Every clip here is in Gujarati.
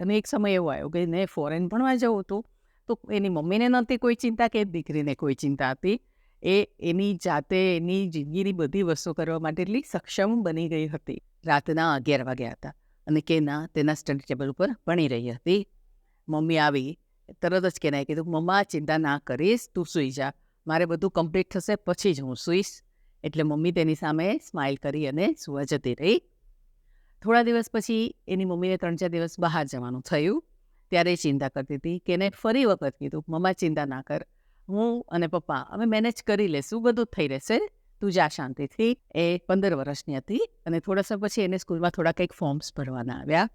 અને એક સમય એવો આવ્યો કે એને ફોરેન ભણવા જવું હતું, તો એની મમ્મીને નહોતી કોઈ ચિંતા કે દીકરીને કોઈ ચિંતા હતી. એ એની જાતે એની જિંદગીની બધી વસ્તુ કરવા માટે એટલી સક્ષમ બની ગઈ હતી. રાતના અગિયાર વાગ્યા હતા અને કે ના, તેના સ્ટડી ટેબલ ઉપર ભણી રહી હતી. મમ્મી આવી, તરત જ કેનાએ કીધું, મમ્મા ચિંતા ના કરીશ, તું સૂઈ જા. મારે બધું કમ્પ્લીટ થશે, પછી જ હું સૂઈશ. એટલે મમ્મી તેની સામે સ્માઇલ કરી અને સુવા જતી રહી. થોડા દિવસ પછી એની મમ્મીને ત્રણ ચાર દિવસ બહાર જવાનું થયું. ત્યારે ચિંતા કરતી હતી કે એને ફરી વખત કીધું, મમ્મા, ચિંતા ના કર. હું અને પપ્પા, અમે મેનેજ કરી લેશું, બધું થઈ રહેશે. તું જા શાંતિથી. એ પંદર વર્ષની હતી અને થોડા સમય પછી એને સ્કૂલમાં થોડા કંઈક ફોર્મ્સ ભરવાના આવ્યા.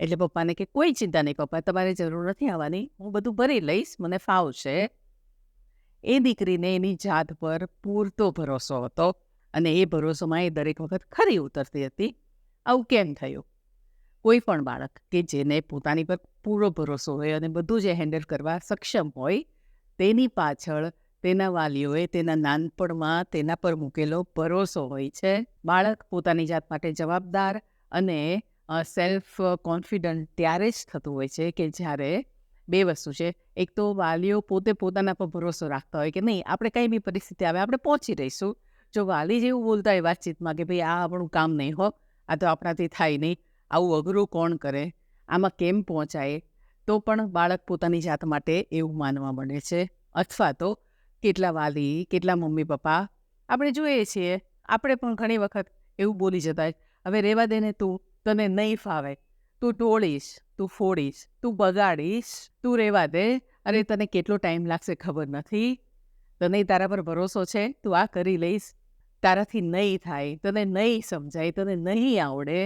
એટલે પપ્પાને કે, કોઈ ચિંતા નહીં પપ્પા, તમારે જરૂર નથી આવવાની. હું બધું ભરી લઈશ, મને ફાવશે એ દીકરીને એની જાત પર પૂરતો ભરોસો હતો અને એ ભરોસોમાં એ દરેક વખત ખરી ઉતરતી હતી. આવું કેમ થયું? કોઈ પણ બાળક કે જેને પોતાની પર પૂરો ભરોસો હોય અને બધું જે હેન્ડલ કરવા સક્ષમ હોય, તેની પાછળ તેના વાલીઓએ તેના નાનપણમાં તેના પર મૂકેલો ભરોસો હોય છે. બાળક પોતાની જાત માટે જવાબદાર અને સેલ્ફ કોન્ફિડન્ટ ત્યારે જ થતું હોય છે કે જ્યારે બે વસ્તુ છે. એક તો વાલીઓ પોતે પોતાના પર ભરોસો રાખતા હોય કે નહીં, આપણે કંઈ બી પરિસ્થિતિ આવે, આપણે પહોંચી રહીશું. જો વાલી જેવું બોલતા હોય વાતચીતમાં કે ભાઈ આ આપણું કામ નહીં હો આ તો આપણાથી થાય નહીં. આવું અઘરું કોણ કરે? આમાં કેમ પહોંચાય? તો પણ બાળક પોતાની જાત માટે એવું માનવા માંડે છે. અથવા તો કેટલા વાલી, કેટલા મમ્મી પપ્પા? આપણે જોઈએ છીએ. આપણે પણ ઘણી વખત એવું બોલી જતા હવે રહેવા દે ને તું. તને નહીં ફાવે. તું ટોળીશ, તું ફોડીશ, તું બગાડીશ, તું રહેવા દે. અરે, તને કેટલો ટાઈમ લાગશે ખબર નથી. તને તારા પર ભરોસો છે? તું આ કરી લઈશ. તારાથી નહીં થાય તને નહીં સમજાય તને નહીં આવડે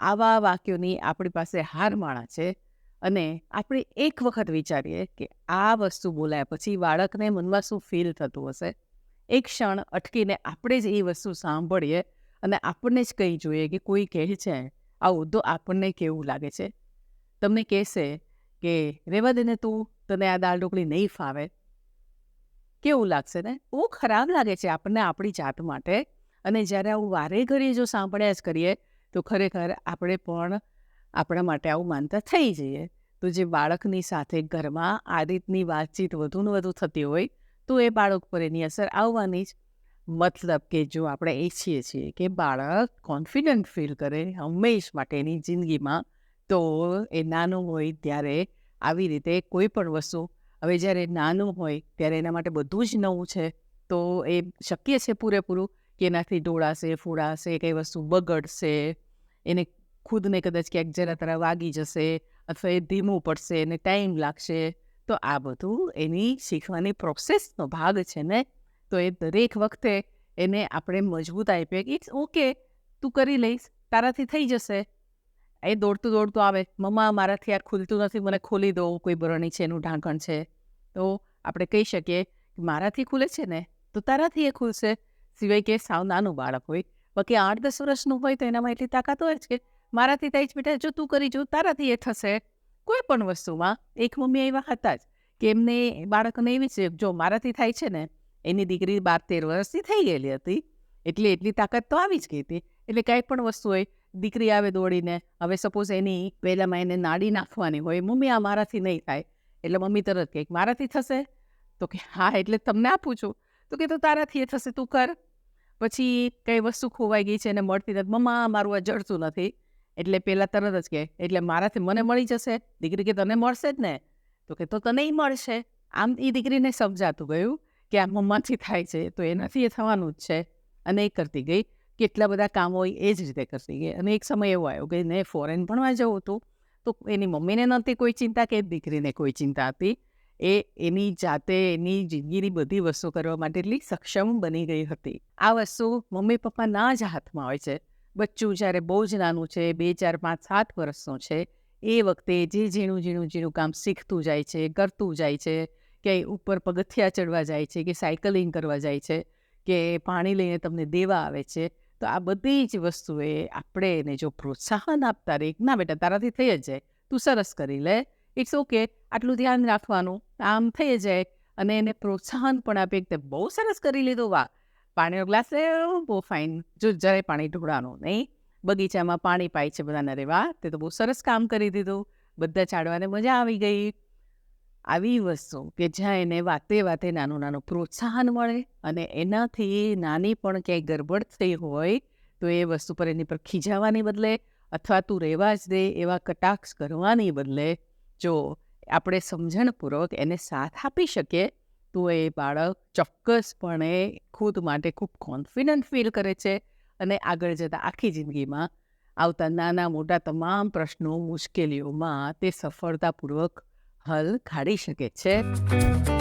આવા વાક્યોની આપણી પાસે હારમાળા છે અને આપણે એક વખત વિચારીએ કે આ વસ્તુ બોલાયા પછી બાળકને મનમાં શું ફીલ થતું હશે એક ક્ષણ અટકીને આપણે જ એ વસ્તુ સાંભળીએ અને આપણને જ કહી જોઈએ કે કોઈ કહે છે આવું તો આપણને કેવું લાગે છે તમને કહેશે કે રેવા દેને તું તને આ દાળ ઢોકળી નહીં ફાવે કેવું લાગશે ને? બહુ ખરાબ લાગે છે આપણને આપણી જાત માટે. અને જ્યારે આવું વારે ઘડીએ જો સાંભળ્યા જ કરીએ, તો ખરેખર આપણે પણ આપણા માટે આવું માનતા થઈ જઈએ. તો જે બાળકની સાથે ઘરમાં આ રીતની વાતચીત વધુ ને વધુ થતી હોય, તો એ બાળક પર એની અસર આવવાની જ મતલબ કે જો આપણે ઈચ્છીએ છીએ કે બાળક કોન્ફિડન્ટ ફીલ કરે હંમેશ માટેની જિંદગીમાં, તો એ નાનું હોય ત્યારે આવી રીતે કોઈ પણ વસ્તુ હવે જ્યારે નાનું હોય, ત્યારે એના માટે બધું જ નવું છે, તો એ શક્ય છે પૂરેપૂરું કે એનાથી ઢોળાશે ફોડાશે કઈ વસ્તુ બગડશે, એને ખુદને કદાચ ક્યાંક જરા તરા વાગી જશે અથવા એ ધીમું પડશે એને ટાઈમ લાગશે, તો આ બધું એની શીખવાની પ્રોસેસનો ભાગ છે ને? તો એ દરેક વખતે એને આપણે મજબૂત આપીએ કે ઇટ્સ ઓકે તું કરી લઈશ, તારાથી થઈ જશે. એ દોડતું દોડતું આવે. મમ્મા, મારાથી આ ખુલતું નથી, મને ખોલી દો, કોઈ બરણી છે એનું ઢાંકણ છે. તો આપણે કહી શકીએ કે, મારાથી ખુલે છે ને? તો તારાથી એ ખુલશે. સિવાય કે સાવ નાનું બાળક હોય. બાકી આઠ દસ વર્ષનું હોય તો એનામાં એટલી તાકાત હોય જ કે, મારાથી થાય જ બેટા, જો તું કરી, જો તારાથી એ થશે. કોઈ પણ વસ્તુમાં એક મમ્મી એવા હતા જ કે એમને બાળકને એવી છે જો મારાથી થાય છે ને, એની દીકરી બાર તેર વર્ષથી થઈ ગયેલી હતી, એટલે એટલી તાકાત તો આવી જ ગઈ હતી. એટલે કાંઈ પણ વસ્તુ હોય દીકરી આવે દોડીને હવે સપોઝ એની પહેલાંમાં એને નાડી નાખવાની હોય મમ્મી આ મારાથી નહીં થાય. એટલે મમ્મી તરત કહે મારાથી થશે? તો કે હા એટલે તમને આપું છું. તો કે તો તારાથી એ થશે તું કર. પછી કઈ વસ્તુ ખોવાઈ ગઈ છે એને મળતી નથી. મમ્મા મારું આ જડતું નથી. એટલે પહેલાં તરત જ કહે એટલે મારાથી મને મળી જશે. દીકરી કે તને મળશે જ ને? તો કે તો તને મળશે. આમ એ દીકરીને સમજાતું ગયું કે આ મમ્માથી થાય છે તો એનાથી એ થવાનું જ છે. અને એ કરતી ગઈ. કેટલા બધા કામ હોય એ જ રીતે કરતી ગઈ અને એક સમય એવો આવ્યો કે ને ફોરેન ભણવા જવું હતું, તો એની મમ્મીને નહોતી કોઈ ચિંતા કે દીકરીને કોઈ ચિંતા હતી. એ એની જાતે એની જિંદગીની બધી વસ્તુ કરવા માટે એટલી સક્ષમ બની ગઈ હતી. આ વસ્તુ મમ્મી પપ્પાના જ હાથમાં હોય છે. બચ્ચું જ્યારે બહુ જ નાનું છે, બે, ચાર, પાંચ, સાત વર્ષનું છે, એ વખતે જે ઝીણું ઝીણું ઝીણું કામ શીખતું જાય છે, કરતું જાય છે, કે ઉપર પગથિયા ચડવા જાય છે, કે સાયકલિંગ કરવા જાય છે, કે પાણી લઈને તમને દેવા આવે છે તો આ બધી જ વસ્તુએ આપણે એને જો પ્રોત્સાહન આપતા રહી ના બેટા, તારાથી થઈ જ જાય. તું સરસ કરી લે. ઇટ્સ ઓકે આટલું ધ્યાન રાખવાનું. આમ થઈ જાય. અને એને પ્રોત્સાહન પણ આપે તે બહુ સરસ કરી લીધું. વાહ! પાણીનો ગ્લાસ લે બહુ ફાઇન. જો જરાય પાણી ઢોળાનું નહીં. બગીચામાં પાણી પાય છે બધાને અરે વાહ! તે તો બહુ સરસ કામ કરી દીધું. બધા ચાડવાને મજા આવી ગઈ. આવી વસ્તુ કે જ્યાં એને વાતે વાતે નાનું નાનું પ્રોત્સાહન મળે અને એનાથી નાની પણ ક્યાંય ગરબડ થઈ હોય, તો એ વસ્તુ પર એની પર ખીજાવાની બદલે અથવા તું રહેવા જ દે એવા કટાક્ષ કરવાની બદલે જો આપણે સમજણપૂર્વક એને સાથ આપી શકીએ, તો એ બાળક ચોક્કસપણે ખુદ માટે ખૂબ કોન્ફિડન્ટ ફીલ કરે છે અને આગળ જતાં આખી જિંદગીમાં આવતા નાના મોટા તમામ પ્રશ્નો, મુશ્કેલીઓમાં તે સફળતાપૂર્વક હલ કાઢી શકે છે.